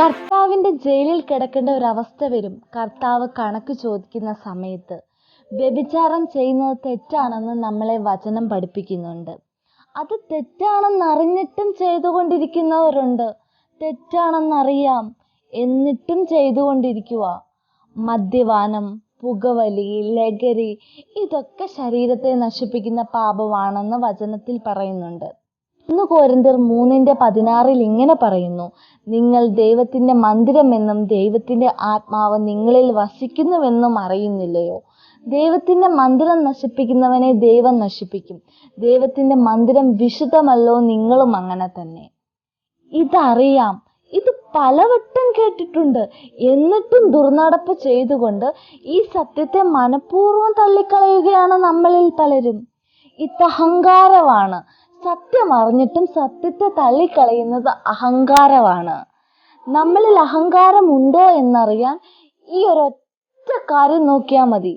കർത്താവിന്റെ ജയിലിൽ കിടക്കേണ്ട ഒരവസ്ഥ വരും. കർത്താവ് കണക്ക് ചോദിക്കുന്ന സമയത്ത് വ്യഭിചാരം ചെയ്യുന്നത് തെറ്റാണെന്ന് നമ്മളെ വചനം പഠിപ്പിക്കുന്നുണ്ട്. അത് തെറ്റാണെന്ന് തെറ്റാണെന്നറിഞ്ഞിട്ടും ചെയ്തുകൊണ്ടിരിക്കുന്നവരുണ്ട്. തെറ്റാണെന്നറിയാം എന്നിട്ടും ചെയ്തുകൊണ്ടിരിക്കുക. മദ്യപാനം പുകവലി ലഹരി ഇതൊക്കെ ശരീരത്തെ നശിപ്പിക്കുന്ന പാപമാണെന്ന് വചനത്തിൽ പറയുന്നുണ്ട്. ഒന്ന് കോരന്തർ മൂന്നിന്റെ പതിനാറിൽ ഇങ്ങനെ പറയുന്നു നിങ്ങൾ ദൈവത്തിന്റെ മന്ദിരമെന്നും ദൈവത്തിന്റെ ആത്മാവ് നിങ്ങളിൽ വസിക്കുന്നുവെന്നും അറിയുന്നില്ലയോ? ദൈവത്തിന്റെ മന്ദിരം നശിപ്പിക്കുന്നവനെ ദൈവം നശിപ്പിക്കും. ദൈവത്തിന്റെ മന്ദിരം വിശുദ്ധമല്ലോ നിങ്ങളും അങ്ങനെ തന്നെ. ഇതറിയാം ഇത് പലവട്ടം കേട്ടിട്ടുണ്ട്. എന്നിട്ടും ദുർനടപ്പ് ചെയ്തുകൊണ്ട് ഈ സത്യത്തെ മനഃപൂർവം തള്ളിക്കളയുകയാണ് നമ്മളിൽ പലരും. ഇത് അഹങ്കാരമാണ് സത്യം അറിഞ്ഞിട്ടും സത്യത്തെ തള്ളിക്കളയുന്നത് അഹങ്കാരമാണ്. നമ്മളിൽ അഹങ്കാരം ഉണ്ടോ എന്നറിയാൻ ഈ ഒരൊറ്റ കാര്യം നോക്കിയാൽ മതി.